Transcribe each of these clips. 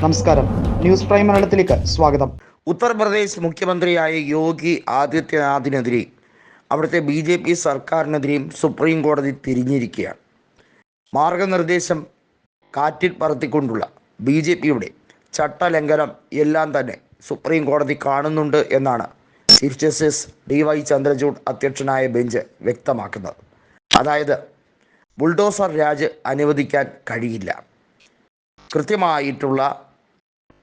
നമസ്കാരം. News prime മലയാളത്തിലേക്ക് സ്വാഗതം. ഉത്തർപ്രദേശ് മുഖ്യമന്ത്രിയായ യോഗി ആദിത്യനാഥിനെതിരെ അവിടുത്തെ ബി ജെ പി സർക്കാരിനെതിരെയും സുപ്രീം കോടതി തിരിഞ്ഞിരിക്കുകയാണ്. മാർഗനിർദ്ദേശം കാറ്റിൽ പറത്തിക്കൊണ്ടുള്ള ബി ജെ പിയുടെ ചട്ടലംഘനം എല്ലാം തന്നെ സുപ്രീം കോടതി കാണുന്നുണ്ട് എന്നാണ് chief justice D Y Chandrachud അധ്യക്ഷനായ ബെഞ്ച് വ്യക്തമാക്കുന്നത്. അതായത് ബുൾഡോസർ രാജ് അനുവദിക്കാൻ കഴിയില്ല. കൃത്യമായിട്ടുള്ള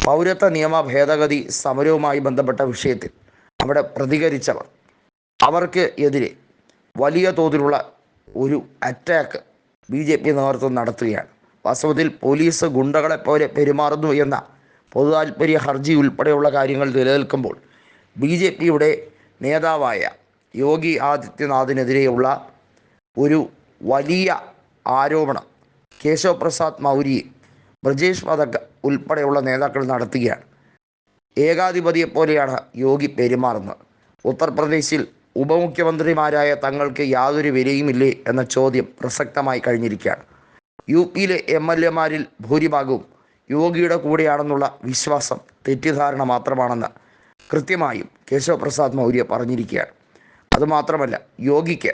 പൗരത്വ നിയമ ഭേദഗതി സമരവുമായി ബന്ധപ്പെട്ട വിഷയത്തിൽ അവിടെ പ്രതികരിച്ചവർ. അവർക്ക് എതിരെ വലിയ തോതിലുള്ള ഒരു അറ്റാക്ക് ബി ജെ പി നേതൃത്വം നടത്തുകയാണ്. വാസ്തവത്തിൽ പോലീസ് ഗുണ്ടകളെ പോലെ പെരുമാറുന്നു എന്ന പൊതുതാൽപര്യ ഹർജി ഉൾപ്പെടെയുള്ള കാര്യങ്ങൾ നിലനിൽക്കുമ്പോൾ ബി ജെ പിയുടെ നേതാവായ യോഗി ആദിത്യനാഥിനെതിരെയുള്ള ഒരു വലിയ ആരോപണം കേശവ പ്രസാദ് മൗര്യ ബ്രജേഷ് വധക് ഉൾപ്പെടെയുള്ള നേതാക്കൾ നടത്തുകയാണ് ഏകാധിപതിയെ പോലെയാണ് യോഗി പെരുമാറുന്നത്. ഉത്തർപ്രദേശിൽ ഉപമുഖ്യമന്ത്രിമാരായ തങ്ങൾക്ക് യാതൊരു വിലയുമില്ലേ എന്ന ചോദ്യം പ്രസക്തമായി കഴിഞ്ഞിരിക്കുകയാണ്. യു പിയിലെ എം എൽ എമാരിൽ ഭൂരിഭാഗവും യോഗിയുടെ കൂടെയാണെന്നുള്ള വിശ്വാസം തെറ്റിദ്ധാരണ മാത്രമാണെന്ന് കൃത്യമായും കേശവ പ്രസാദ് മൗര്യ പറഞ്ഞിരിക്കുകയാണ്. അതുമാത്രമല്ല യോഗിക്ക്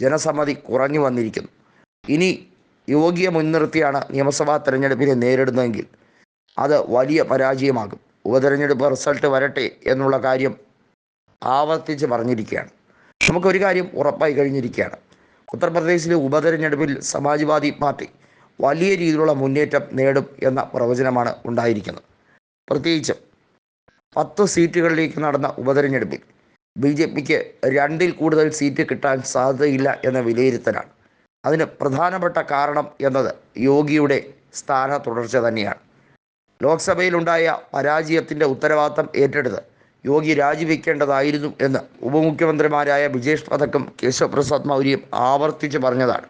ജനസമ്മതി കുറഞ്ഞു വന്നിരിക്കുന്നു. ഇനി യോഗിയെ മുൻനിർത്തിയാണ് നിയമസഭാ തെരഞ്ഞെടുപ്പിനെ നേരിടുന്നതെങ്കിൽ അത് വലിയ പരാജയമാകും. ഉപതെരഞ്ഞെടുപ്പ് റിസൾട്ട് വരട്ടെ എന്നുള്ള കാര്യം ആവർത്തിച്ച് പറഞ്ഞിരിക്കുകയാണ്. നമുക്കൊരു കാര്യം ഉറപ്പായി കഴിഞ്ഞിരിക്കുകയാണ്. ഉത്തർപ്രദേശിലെ ഉപതെരഞ്ഞെടുപ്പിൽ സമാജ്വാദി പാർട്ടി വലിയ രീതിയിലുള്ള മുന്നേറ്റം നേടും എന്ന പ്രവചനമാണ് ഉണ്ടായിരിക്കുന്നത്. പ്രത്യേകിച്ചും പത്ത് സീറ്റുകളിലേക്ക് നടന്ന ഉപതെരഞ്ഞെടുപ്പിൽ ബി ജെ പിക്ക് രണ്ടിൽ കൂടുതൽ സീറ്റ് കിട്ടാൻ സാധ്യതയില്ല എന്ന വിലയിരുത്തലാണ്. അതിന് പ്രധാനപ്പെട്ട കാരണം എന്നത് യോഗിയുടെ സ്ഥാന തുടർച്ച തന്നെയാണ്. ലോക്സഭയിലുണ്ടായ പരാജയത്തിന്റെ ഉത്തരവാദിത്തം ഏറ്റെടുത്ത് യോഗി രാജിവെക്കേണ്ടതായിരുന്നു എന്ന് ഉപമുഖ്യമന്ത്രിമാരായ വിജേഷ് പഥക്കും കേശവ് പ്രസാദ് മൗര്യയും ആവർത്തിച്ച് പറഞ്ഞതാണ്.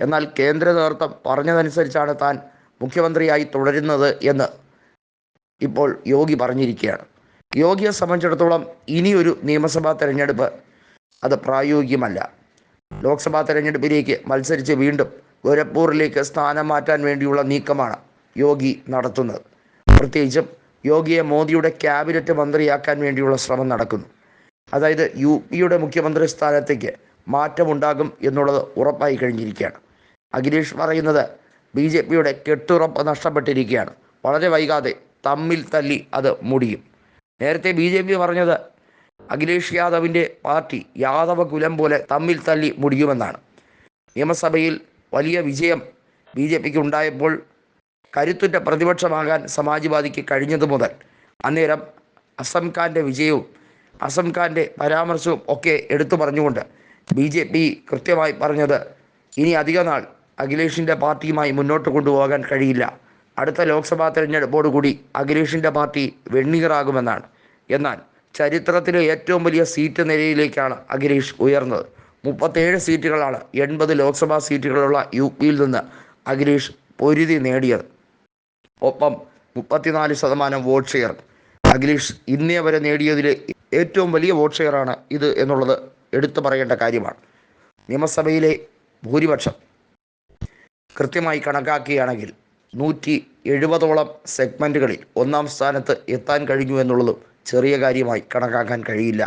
എന്നാൽ കേന്ദ്ര നേതൃത്വം പറഞ്ഞതനുസരിച്ചാണ് താൻ മുഖ്യമന്ത്രിയായി തുടരുന്നത് എന്ന് ഇപ്പോൾ യോഗി പറഞ്ഞിരിക്കുകയാണ്. യോഗിയെ സംബന്ധിച്ചിടത്തോളം ഇനിയൊരു നിയമസഭാ തെരഞ്ഞെടുപ്പ് അത് പ്രായോഗികമല്ല. ലോക്സഭാ തെരഞ്ഞെടുപ്പിലേക്ക് മത്സരിച്ച് വീണ്ടും ഗോരഖ്പൂരിലേക്ക് സ്ഥാനം മാറ്റാൻ വേണ്ടിയുള്ള നീക്കമാണ് യോഗി നടത്തുന്നത്. പ്രത്യേകിച്ചും യോഗിയെ മോദിയുടെ ക്യാബിനറ്റ് മന്ത്രിയാക്കാൻ വേണ്ടിയുള്ള ശ്രമം നടക്കുന്നു. അതായത് യു പിയുടെ മുഖ്യമന്ത്രി സ്ഥാനത്തേക്ക് മാറ്റമുണ്ടാകും എന്നുള്ളത് ഉറപ്പായി കഴിഞ്ഞിരിക്കുകയാണ്. അഖിലേഷ് പറയുന്നത് ബി ജെ പിയുടെ കെട്ടുറപ്പ് നഷ്ടപ്പെട്ടിരിക്കുകയാണ്. വളരെ വൈകാതെ തമ്മിൽ തല്ലി അത് മുടിയും. നേരത്തെ ബി ജെ പി പറഞ്ഞത് അഖിലേഷ് യാദവിന്റെ പാർട്ടി യാദവ കുലം പോലെ തമ്മിൽ തല്ലി മുടിയുമെന്നാണ്. നിയമസഭയിൽ വലിയ വിജയം ബി ജെ പിക്ക് ഉണ്ടായപ്പോൾ കരുത്തുറ്റ പ്രതിപക്ഷമാകാൻ സമാജ്വാദിക്ക് കഴിഞ്ഞതു മുതൽ അന്നേരം അസം ഖാന്റെ വിജയവും അസം ഖാന്റെ പരാമർശവും ഒക്കെ എടുത്തു പറഞ്ഞുകൊണ്ട് ബി ജെ പി കൃത്യമായി പറഞ്ഞത് ഇനി അധിക നാൾ അഖിലേഷിന്റെ പാർട്ടിയുമായി മുന്നോട്ട് കൊണ്ടുപോകാൻ കഴിയില്ല. അടുത്ത ലോക്സഭാ തെരഞ്ഞെടുപ്പോടുകൂടി അഖിലേഷിന്റെ പാർട്ടി വെണ്ണീറാകുമെന്നാണ്. എന്നാൽ ചരിത്രത്തിലെ ഏറ്റവും വലിയ സീറ്റ് നിലയിലേക്കാണ് അഖിലേഷ് ഉയർന്നത്. മുപ്പത്തേഴ് സീറ്റുകളാണ് എൺപത് ലോക്സഭാ സീറ്റുകളുള്ള യു പിയിൽ നിന്ന് അഖിലേഷ് പൊരുതി നേടിയത്. ഒപ്പം മുപ്പത്തിനാല് ശതമാനം വോട്ട് ഷെയർ അഖിലേഷ് ഇന്നേ വരെ നേടിയതിലെ ഏറ്റവും വലിയ വോട്ട് ഷെയറാണ് ഇത് എന്നുള്ളത് എടുത്തു പറയേണ്ട കാര്യമാണ്. നിയമസഭയിലെ ഭൂരിപക്ഷം കൃത്യമായി കണക്കാക്കുകയാണെങ്കിൽ നൂറ്റി എഴുപതോളം സെഗ്മെന്റുകളിൽ ഒന്നാം സ്ഥാനത്ത് എത്താൻ കഴിഞ്ഞു എന്നുള്ളതും ചെറിയ കാര്യമായി കണക്കാക്കാൻ കഴിയില്ല.